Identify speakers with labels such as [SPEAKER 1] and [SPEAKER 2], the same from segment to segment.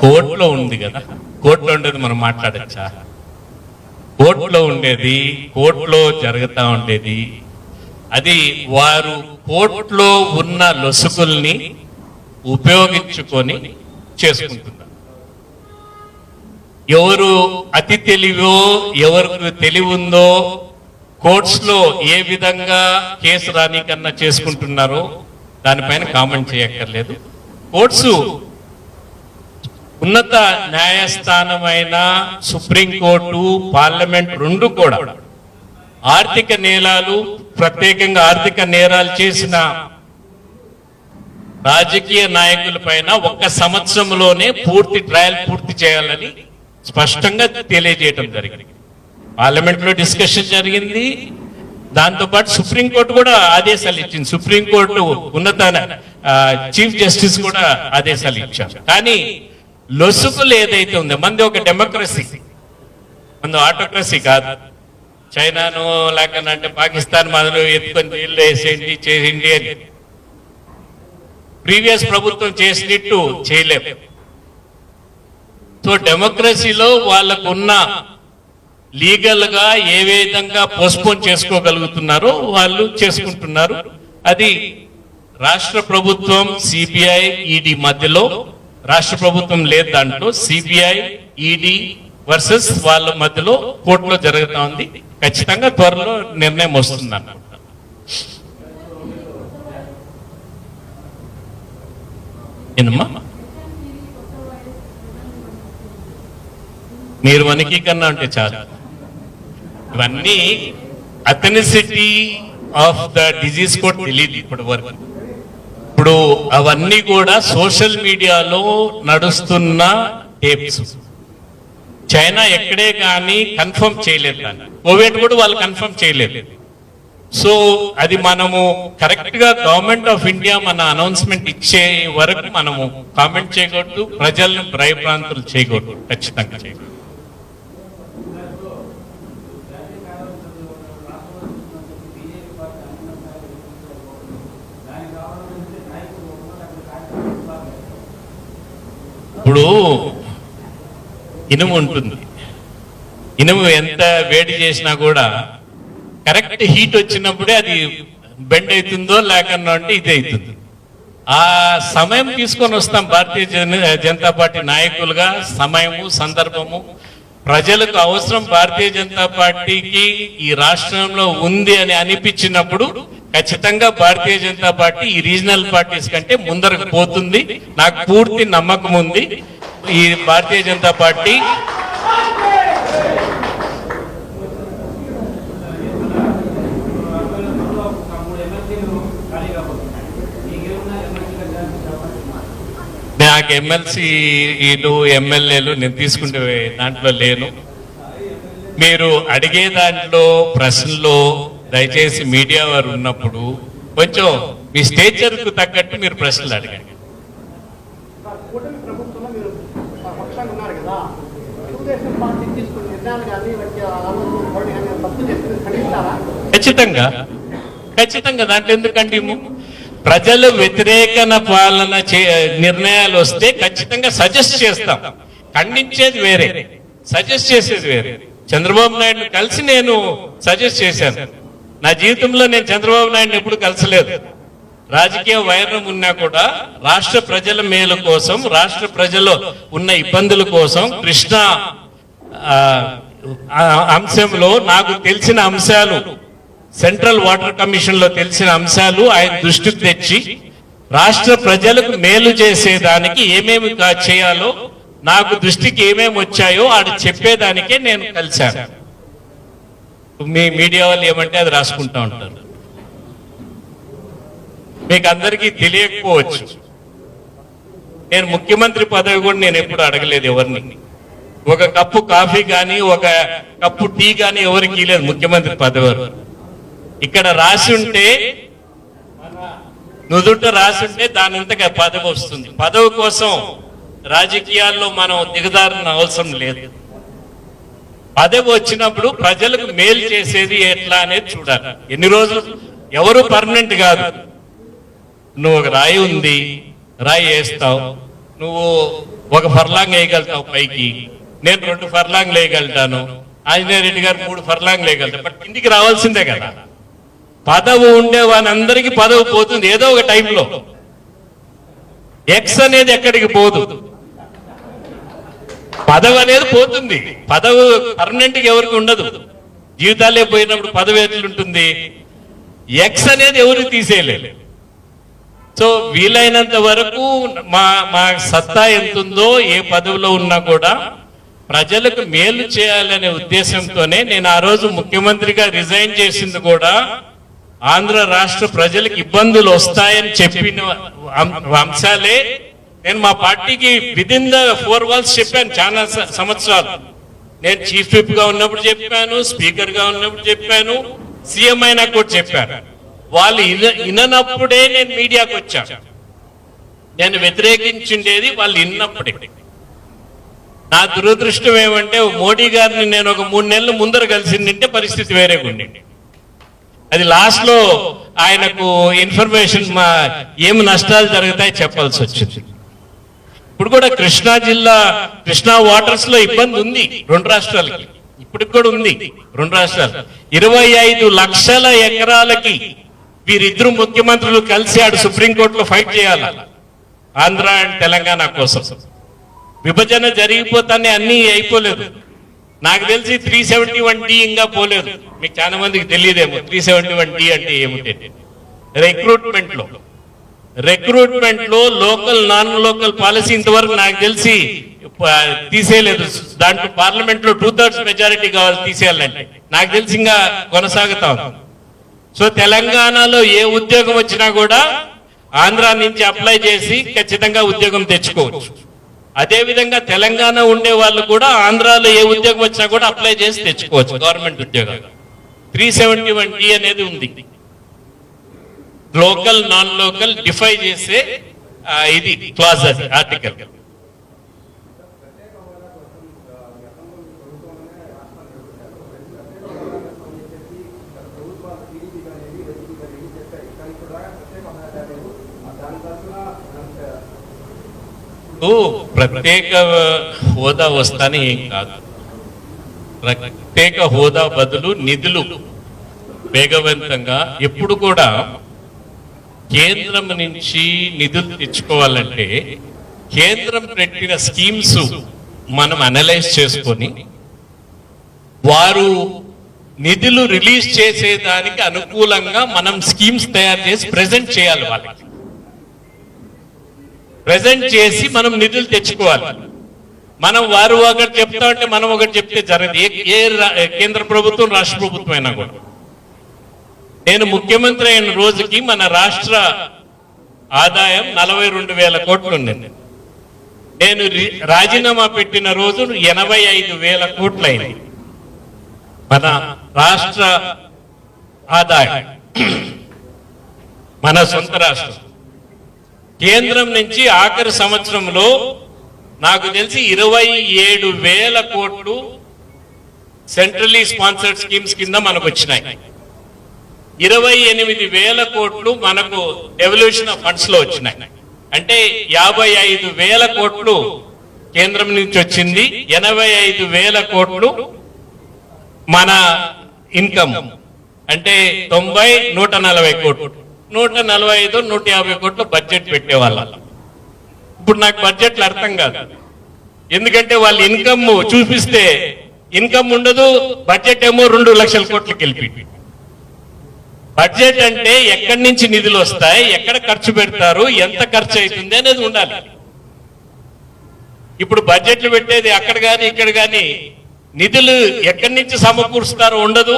[SPEAKER 1] కోర్టులో ఉంది కదా. కోర్టులో ఉండేది మనం మాట్లాడచ్చా? కోర్టులో ఉండేది కోర్టులో జరుగుతూ ఉండేది. అది వారు కోర్టులో ఉన్న లొసుగుల్ని ఉపయోగించుకొని చేసుకుంటున్నారు. ఎవరు అతి తెలివో ఎవరికి తెలివి ఉందో కోర్ట్స్లో ఏ విధంగా కేసు రానికన్నా చేసుకుంటున్నారో దానిపైన కామెంట్ చేయక్కర్లేదు. కోర్ట్స్ ఉన్నత న్యాయస్థానమైన సుప్రీంకోర్టు పార్లమెంట్ రెండు కూడా ఆర్థిక నేరాలు ప్రత్యేకంగా ఆర్థిక నేరాలు చేసిన రాజకీయ నాయకుల పైన ఒక్క సంవత్సరంలోనే పూర్తి ట్రయల్ పూర్తి చేయాలని స్పష్టంగా తెలియజేయటం జరిగింది. పార్లమెంట్లో డిస్కషన్ జరిగింది. దాంతో పాటు సుప్రీంకోర్టు కూడా ఆదేశాలు ఇచ్చింది. సుప్రీంకోర్టు ఉన్నత చీఫ్ జస్టిస్ కూడా ఆదేశాలు ఇచ్చారు. కానీ లొసుకులు ఏదైతే ఉందో. మంది ఒక డెమోక్రసీ మంది ఆటోక్రసీ కాదు. చైనాను లేకనంటే పాకిస్తాన్ మనలు ఎత్తుకొని జైల్లో వేసేయండి చేయండి అని. ప్రీవియస్ ప్రభుత్వం చేసినట్టు చేయలేము సో డెమోక్రసీలో వాళ్ళకున్న లీగల్గా ఏ విధంగా పోస్ట్పోన్ చేసుకోగలుగుతున్నారో వాళ్ళు చేసుకుంటున్నారు. అది రాష్ట్ర ప్రభుత్వం సిబిఐ ఈడీ మధ్యలో రాష్ట్ర ప్రభుత్వం లేదు దాంట్లో సిబిఐ ఈడీ వర్సెస్ వాళ్ళ మధ్యలో కోర్టులో జరుగుతా ఉంది ఖచ్చితంగా త్వరలో నిర్ణయం వస్తుంది అనుకుంటా. మీరు వనికి కన్నా అంటే చాలు. ఇవన్నీ అథెనిసిటీ ఆఫ్ ద డిజీజ్ కూడా తెలియదు ఇప్పటి వరకు ఇప్పుడు అవన్నీ కూడా సోషల్ మీడియాలో నడుస్తున్న టేప్స్ చైనా ఎక్కడే కానీ కన్ఫర్మ్ చేయలేదు దాన్ని. కోవిడ్ కూడా వాళ్ళు కన్ఫర్మ్ చేయలేదు. సో అది మనము కరెక్ట్గా గవర్నమెంట్ ఆఫ్ ఇండియా మన అనౌన్స్మెంట్ ఇచ్చే వరకు మనము కామెంట్ చేయకూడదు ప్రజలను భయభ్రాంతులు చేయకూడదు ఖచ్చితంగా చేయకూడదు. ఇప్పుడు ఇనుము ఉంటుంది. ఇనుము ఎంత వేడి చేసినా కూడా కరెక్ట్ హీట్ వచ్చినప్పుడే అది బెండ్ అవుతుందో లేకన్నా అంటే ఇది అవుతుంది. ఆ సమయం తీసుకొని వస్తాం భారతీయ జన- జనతా పార్టీ నాయకులుగా సమయము సందర్భము. ప్రజలకు అవసరం భారతీయ జనతా పార్టీకి ఈ రాష్ట్రంలో ఉంది అని అనిపించినప్పుడు ఖచ్చితంగా భారతీయ జనతా పార్టీ ఈ రీజనల్ పార్టీస్ కంటే ముందరకు పోతుంది. నాకు పూర్తి నమ్మకం ఉంది. ఈ భారతీయ జనతా పార్టీ నాకు ఎమ్మెల్సీలు ఎమ్మెల్యేలు నేను తీసుకుంటే దాంట్లో లేను. మీరు అడిగే దాంట్లో ప్రశ్నలో దయచేసి మీడియా వారు ఉన్నప్పుడు కొంచెం మీ స్టేచర్కు తగ్గట్టు మీరు ప్రశ్నలు అడగండి. ఖచ్చితంగా. ఖచ్చితంగా. దాంట్లో ఎందుకండి? ప్రజలు వ్యతిరేకన పాలన చే నిర్ణయాలు వస్తే ఖచ్చితంగా సజెస్ట్ చేస్తాం. ఖండించేది వేరే. సజెస్ట్ చేసేది వేరే. చంద్రబాబు నాయుడు కలిసి నేను సజెస్ట్ చేశాను. నా జీవితంలో నేను చంద్రబాబు నాయుడు ఎప్పుడు కలిసలేదు. రాజకీయ వైరం ఉన్నా కూడా రాష్ట్ర ప్రజల మేలు కోసం రాష్ట్ర ప్రజల్లో ఉన్న ఇబ్బందుల కోసం కృష్ణ అంశంలో నాకు తెలిసిన అంశాలు సెంట్రల్ వాటర్ కమిషన్లో తెలిసిన అంశాలు ఆయన దృష్టికి తెచ్చి రాష్ట్ర ప్రజలకు మేలు చేసేదానికి ఏమేమి చేయాలో నాకు దృష్టికి ఏమేమి వచ్చాయో ఆడు చెప్పేదానికే నేను కలిశాను. మీ మీడియా వాళ్ళు ఏమంటే అది రాసుకుంటా ఉంటారు. మీకు అందరికీ తెలియకపోవచ్చు. నేను ముఖ్యమంత్రి పదవి కూడా నేను ఎప్పుడు అడగలేదు ఎవరిని. ఒక కప్పు కాఫీ కానీ ఒక కప్పు టీ కానీ ఎవరికి లేదు ముఖ్యమంత్రి పదవి ఇక్కడ రాసి ఉంటే నుదుట రాసి ఉంటే దాని అంతగా పదవి వస్తుంది. పదవి కోసం రాజకీయాల్లో మనం దిగదారిన అవసరం లేదు. పదవి వచ్చినప్పుడు ప్రజలకు మేలు చేసేది ఎట్లా అనేది చూడాలి. ఎన్ని రోజులు? ఎవరు పర్మనెంట్ కాదు. నువ్వు ఒక రాయి ఉంది రాయి వేస్తావు. నువ్వు ఒక ఫర్లాంగ్ వేయగలుగుతావు పైకి. నేను రెండు ఫర్లాంగ్ వేయగలుగుతాను. ఆంజనేయ రెడ్డి గారు మూడు ఫర్లాంగ్ వేయగలుగుతాను బట్ కిందికి రావాల్సిందే కదా. పదవు ఉండే వానందరికీ పదవి పోతుంది ఏదో ఒక టైంలో ఎక్స్ అనేది ఎక్కడికి పోదు. పదవి అనేది పోతుంది. పదవి పర్మనెంట్గా ఎవరికి ఉండదు. జీవితాలే పోయినప్పుడు పదవి ఎట్లుంటుంది ఎక్స్ అనేది ఎవరు తీసేయలేదు. సో వీలైనంత వరకు మా మా సత్తా ఎంత ఉందో ఏ పదవిలో ఉన్నా కూడా ప్రజలకు మేలు చేయాలనే ఉద్దేశంతోనే నేను ఆ రోజు ముఖ్యమంత్రిగా రిజైన్ చేసింది కూడా ఆంధ్ర రాష్ట్ర ప్రజలకు ఇబ్బందులు వస్తాయని చెప్పిన అంశాలే నేను మా పార్టీకి విదిన్ ద ఫోర్ వాల్స్ చెప్పాను చాలా సంవత్సరాలు. నేను చీఫ్ విప్గా ఉన్నప్పుడు చెప్పాను స్పీకర్గా ఉన్నప్పుడు చెప్పాను సీఎం అయినా కూడా చెప్పాను వాళ్ళు ఇన- ఇననప్పుడే నేను మీడియాకు వచ్చాను నేను వ్యతిరేకించిండేది వాళ్ళు ఇన్నప్పుడే నా దురదృష్టం ఏమంటే మోడీ గారిని నేను ఒక మూడు నెలల ముందర కలిసిందంటే పరిస్థితి వేరేగా ఉండింది అది లాస్ట్లో ఆయనకు ఇన్ఫర్మేషన్ మా ఏమి నష్టాలు జరుగుతాయి చెప్పాల్సి వచ్చింది. ఇప్పుడు కూడా కృష్ణా జిల్లా కృష్ణా వాటర్స్లో ఇబ్బంది ఉంది రెండు రాష్ట్రాలకి. ఇప్పటికి కూడా ఉంది రెండు రాష్ట్రాలు. ఇరవై ఐదు లక్షల ఎకరాలకి వీరిద్దరు ముఖ్యమంత్రులు కలిసి ఆడు సుప్రీంకోర్టులో ఫైట్ చేయాలి? ఆంధ్ర అండ్ తెలంగాణ కోసం. విభజన జరిగిపోతానే అన్ని అయిపోలేదు. నాకు తెలిసి త్రీ సెవెంటీ వన్ డి ఇంకా పోలేదు. మీకు చాలా మందికి తెలియదేమో. త్రీ సెవెంటీ వన్ డి అంటే ఏమిటి? రిక్రూట్మెంట్లో రిక్రూట్మెంట్లో లోకల్ నాన్ లోకల్ పాలసీ ఇంతవరకు నాకు తెలిసి తీసేయలేదు. దాంట్లో పార్లమెంట్లో టూ థర్డ్స్ మెజారిటీ కావాలి తీసేయాలంటే. నాకు తెలిసి ఇంకా కొనసాగుతాం సో తెలంగాణలో ఏ ఉద్యోగం వచ్చినా కూడా ఆంధ్ర నుంచి అప్లై చేసి ఖచ్చితంగా ఉద్యోగం తెచ్చుకోవచ్చు. అదే విధంగా తెలంగాణ ఉండే వాళ్ళు కూడా ఆంధ్రాలో ఏ ఉద్యోగం వచ్చినా కూడా అప్లై చేసి తెచ్చుకోవచ్చు గవర్నమెంట్ ఉద్యోగాలు. త్రీ సెవెంటీ వన్ అనేది ఉంది. లోకల్ నాన్ లోకల్ డిఫై చేసే ఇది క్లాజ్ అది ఆర్టికల్ ప్రత్యేక హోదా వస్తానే ఏం కాదు. ప్రత్యేక హోదా బదులు నిధులు వేగవంతంగా ఎప్పుడు కూడా కేంద్రం నుంచి నిధులు తెచ్చుకోవాలంటే కేంద్రం పెట్టిన స్కీమ్స్ మనం అనలైజ్ చేసుకొని వారు నిధులు రిలీజ్ చేసేదానికి అనుకూలంగా మనం స్కీమ్స్ తయారు చేసి ప్రెజెంట్ చేయాలి వాళ్ళకి. ప్రెజెంట్ చేసి మనం నిధులు తెచ్చుకోవాలి. మనం వారు ఒకటి చెప్తా ఉంటే మనం ఒకటి చెప్తే జరగదు. ఏ కేంద్ర ప్రభుత్వం రాష్ట్ర ప్రభుత్వం అయినా కూడా. నేను ముఖ్యమంత్రి అయిన రోజుకి మన రాష్ట్ర ఆదాయం నలభై రెండు వేల కోట్లు ఉండింది నేను రాజీనామా పెట్టిన రోజు ఎనభై ఐదు వేల కోట్లయింది మన రాష్ట్ర ఆదాయం మన సొంత రాష్ట్రం. కేంద్రం నుంచి ఆఖరి సంవత్సరంలో నాకు తెలిసి ఇరవై ఏడు వేల కోట్లు సెంట్రలీ స్పాన్సర్డ్ స్కీమ్స్ కింద మనకు వచ్చినాయి ఇరవై ఎనిమిది వేల కోట్లు మనకు ఎవల్యూషన్ ఆఫ్ ఫండ్స్లో వచ్చినాయి. అంటే యాభై ఐదు వేల కోట్లు కేంద్రం నుంచి వచ్చింది ఎనభై ఐదు వేల కోట్లు మన ఇన్కమ్ అంటే తొంభై నూట నలభై కోట్లు. నూట నలభై ఐదు నూట యాభై కోట్లు బడ్జెట్ పెట్టేవాళ్ళం. ఇప్పుడు నాకు బడ్జెట్లు అర్థం కాదు. ఎందుకంటే వాళ్ళ ఇన్కమ్ చూపిస్తే ఇన్కమ్ ఉండదు బడ్జెట్ ఏమో రెండు లక్షల కోట్లకి వెళ్ళిపోయింది. బడ్జెట్ అంటే ఎక్కడి నుంచి నిధులు వస్తాయి ఎక్కడ ఖర్చు పెడతారు ఎంత ఖర్చు అవుతుంది అనేది ఉండాలి. ఇప్పుడు బడ్జెట్లు పెట్టేది అక్కడ కానీ ఇక్కడ కానీ నిధులు ఎక్కడి నుంచి సమకూరుస్తారో ఉండదు.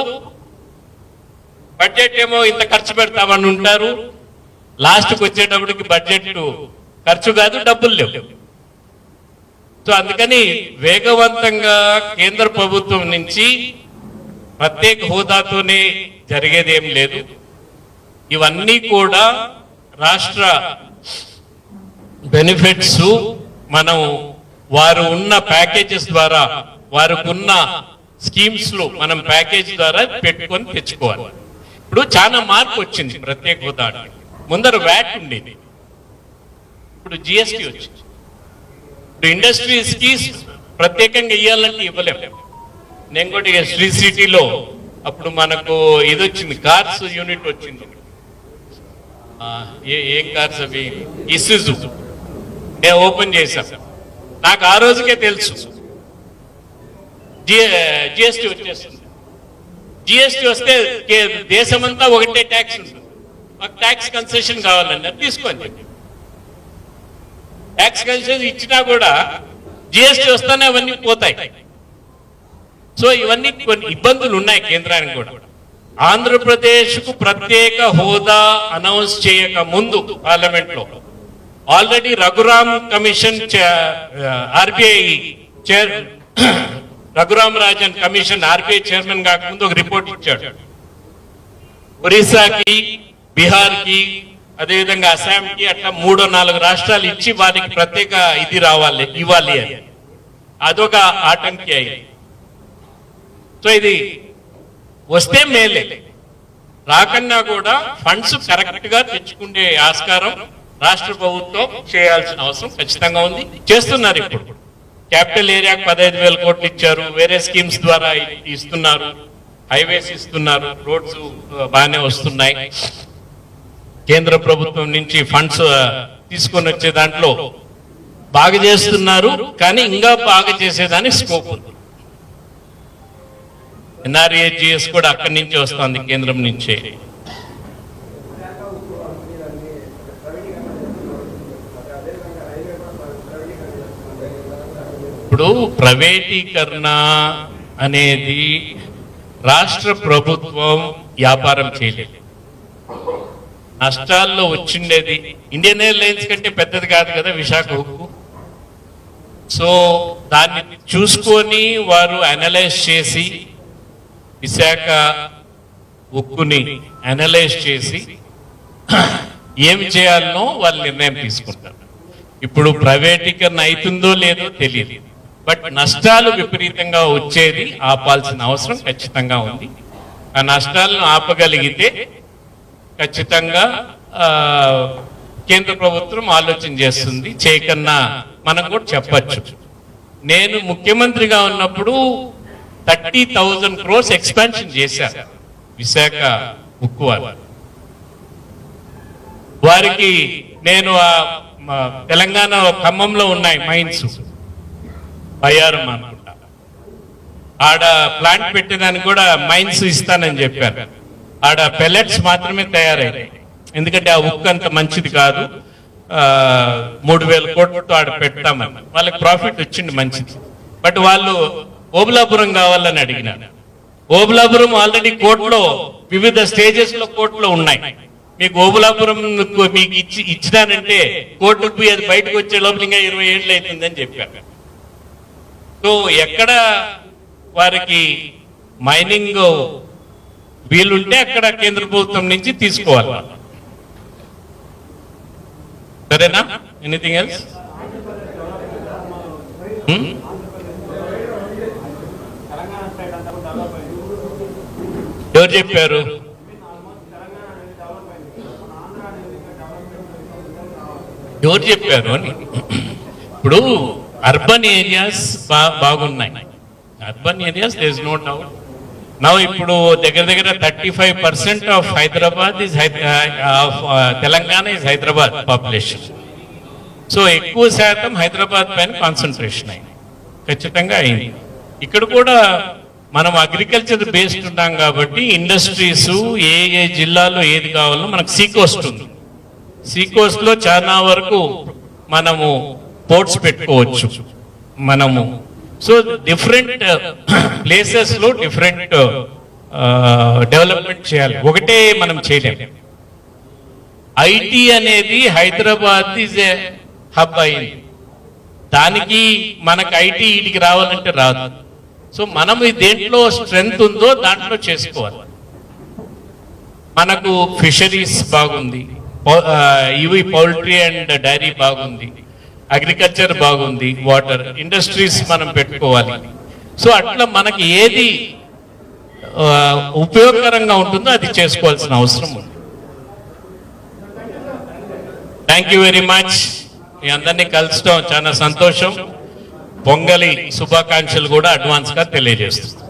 [SPEAKER 1] బడ్జెట్ ఏమో ఇంత ఖర్చు పెడతామని ఉంటారు. లాస్ట్కి వచ్చేటప్పటికి బడ్జెట్ ఖర్చు కాదు డబ్బులు లేవు. సో అందుకని వేగవంతంగా కేంద్ర ప్రభుత్వం నుంచి ప్రత్యేక హోదాతోనే జరిగేదేం లేదు. ఇవన్నీ కూడా రాష్ట్ర బెనిఫిట్స్ మనం వారు ఉన్న ప్యాకేజెస్ ద్వారా వారికున్న స్కీమ్స్లో మనం ప్యాకేజ్ ద్వారా పెట్టుకొని తెచ్చుకోవాలి. ఇప్పుడు చాలా మార్పు వచ్చింది ప్రత్యేక హోదా ముందర వ్యాట్ ఉండేది. ఇప్పుడు జిఎస్టి వచ్చింది. ఇప్పుడు ఇండస్ట్రీస్కి ప్రత్యేకంగా ఇవ్వాలంటే ఇవ్వలేము నేను కూడా శ్రీ సిటీలో అప్పుడు మనకు ఇది వచ్చింది కార్స్ యూనిట్ వచ్చింది. ఆ, ఏ ఏం కార్స్ అవి? ఇసుజు నేను ఓపెన్ చేశాను నాకు ఆ రోజుకే తెలుసు. జిఎస్టీ వచ్చేస్తుంది. జిఎస్టీ వస్తే దేశమంతా ఒకటే ట్యాక్స్ ఉంటుంది. మాకు ట్యాక్స్ కన్సెషన్ కావాలండి అది తీసుకోండి. ట్యాక్స్ కన్సెషన్ ఇచ్చినా కూడా జిఎస్టీ వస్తానే అవన్నీ పోతాయి. సో ఇవన్నీ కొన్ని ఇబ్బందులు ఉన్నాయి కేంద్రానికి కూడా. ఆంధ్రప్రదేశ్కు ప్రత్యేక హోదా అనౌన్స్ చేయక ముందు పార్లమెంట్లో already Raghuram commission RBI chair Raghuram Rajan commission RBI chairman కాకముందు ఒక రిపోర్ట్ ఇచ్చాడు. ఒరిస్సాకి బీహార్కి అదేవిధంగా అస్సాంకి అట్లా మూడో నాలుగు రాష్ట్రాలు ఇచ్చి వారికి ప్రత్యేక ఇది రావాలి ఇవ్వాలి అని. అదొక ఆటంకి అయింది. సో ఇది వస్తే మేలే. రాకన్నా కూడా ఫండ్స్ కరెక్ట్గా తెచ్చుకునే ఆస్కారం రాష్ట్ర ప్రభుత్వం చేయాల్సిన అవసరం ఖచ్చితంగా ఉంది. చేస్తున్నారు ఇప్పుడు. క్యాపిటల్ ఏరియాకు పదహైదు వేల కోట్లు ఇచ్చారు. వేరే స్కీమ్స్ ద్వారా ఇస్తున్నారు. హైవేస్ ఇస్తున్నారు. రోడ్స్ uh, బాగానే వస్తున్నాయి. కేంద్ర ప్రభుత్వం నుంచి ఫండ్స్ uh, తీసుకొని వచ్చే దాంట్లో బాగా చేస్తున్నారు. కానీ ఇంకా బాగా చేసేదానికి స్కోప్ ఉంది. ఎన్ఆర్ఏజిఎస్ కూడా అక్కడి నుంచి వస్తుంది కేంద్రం నుంచే. ఇప్పుడు ప్రైవేటీకరణ అనేది రాష్ట్ర ప్రభుత్వం వ్యాపారం చేయలేదు. నష్టాల్లో వచ్చిండేది ఇండియన్ ఎయిర్లైన్స్ కంటే పెద్దది కాదు కదా విశాఖ ఉక్కు. సో దాన్ని చూసుకొని వారు అనలైజ్ చేసి విశాఖ ఉక్కుని అనలైజ్ చేసి ఏమి చేయాలనో వాళ్ళు నిర్ణయం తీసుకుంటారు. ఇప్పుడు ప్రైవేటీకరణ అవుతుందో లేదో తెలియదు. బట్ నష్టాలు విపరీతంగా వచ్చేది ఆపాల్సిన అవసరం ఖచ్చితంగా ఉంది. ఆ నష్టాలను ఆపగలిగితే ఖచ్చితంగా కేంద్ర ప్రభుత్వం ఆలోచన చేస్తుంది. చేయకన్నా మనం కూడా చెప్పచ్చు. నేను ముఖ్యమంత్రిగా ఉన్నప్పుడు థర్టీ థౌజండ్ క్రోర్స్ ఎక్స్పాన్షన్ చేశారు విశాఖ ఉక్కు వారికి నేను ఆ తెలంగాణ ఖమ్మంలో ఉన్నాయి మైన్స్. బయ్యారం అనుకుంటా. ఆడ ప్లాంట్ పెట్టడానికి కూడా మైన్స్ ఇస్తానని చెప్పారు. ఆడ పెల్లెట్స్ మాత్రమే తయారయ్యాయి. ఎందుకంటే ఆ ఉక్కు అంత మంచిది కాదు. మూడు వేల కోట్లతో ఆడ పెడతామని. వాళ్ళకి ప్రాఫిట్ వచ్చింది మంచిది. బట్ వాళ్ళు ఓబులాపురం కావాలని అడిగినాను ఓబులాపురం ఆల్రెడీ కోర్టులో వివిధ స్టేజెస్లో కోర్టులో ఉన్నాయి. మీకు ఓబులాపురం మీకు ఇచ్చి ఇచ్చినానంటే కోర్టుకు పోయి అది బయటకు వచ్చే లోపల ఇంకా ఇరవై ఏళ్ళు అవుతుందని చెప్పారు. సో ఎక్కడ వారికి మైనింగ్ వీలుంటే అక్కడ కేంద్ర ప్రభుత్వం నుంచి తీసుకోవాలి. సరేనా? ఎనీథింగ్ ఎల్స్
[SPEAKER 2] తెలంగాణ స్టేట్ అంతా కూడా డెవలప్ అయింది
[SPEAKER 1] ఎవరు చెప్పారు? ఎవరు చెప్పారు అని? ఇప్పుడు అర్బన్ ఏరియాస్ బాగున్నాయి. Urban areas does no doubt now ఇప్పుడు దగ్గర దగ్గర thirty five percent of Hyderabad is Telangana is Hyderabad population so ఎక్కువ శాతం హైదరాబాద్ పైన కాన్సన్ట్రేషన్ అయింది. ఖచ్చితంగా అయింది. ఇక్కడ కూడా మనం అగ్రికల్చర్ బేస్డ్ ఉన్నాం కాబట్టి ఇండస్ట్రీస్ ఏ ఏ జిల్లాలో ఏది కావాలో మనకు సీకోస్ట్ ఉంది. సీకోస్ట్లో చాలా వరకు మనము పోర్ట్స్ పెట్టుకోవచ్చు. మనము. సో డిఫరెంట్ ప్లేసెస్లో డిఫరెంట్ డెవలప్మెంట్ చేయాలి. ఒకటే మనం చేయలేము ఐటీ అనేది హైదరాబాద్ ఈజ్ ఏ హబ్ అయింది. దానికి మనకు ఐటీ వీటికి రావాలంటే రాదు. సో మనం దేంట్లో స్ట్రెంగ్త్ ఉందో దాంట్లో చేసుకోవాలి. మనకు ఫిషరీస్ బాగుంది. ఇవి పౌల్ట్రీ అండ్ డైరీ బాగుంది. అగ్రికల్చర్ బాగుంది. వాటర్ ఇండస్ట్రీస్ మనం పెట్టుకోవాలి. సో అట్లా మనకి ఏది ఉపయోగకరంగా ఉంటుందో అది చేసుకోవాల్సిన అవసరం ఉంది. థ్యాంక్ యూ వెరీ మచ్ మీ అందరినీ కలుసుకోవడం చాలా సంతోషం. పొంగలి శుభాకాంక్షలు కూడా అడ్వాన్స్గా తెలియజేస్తుంది.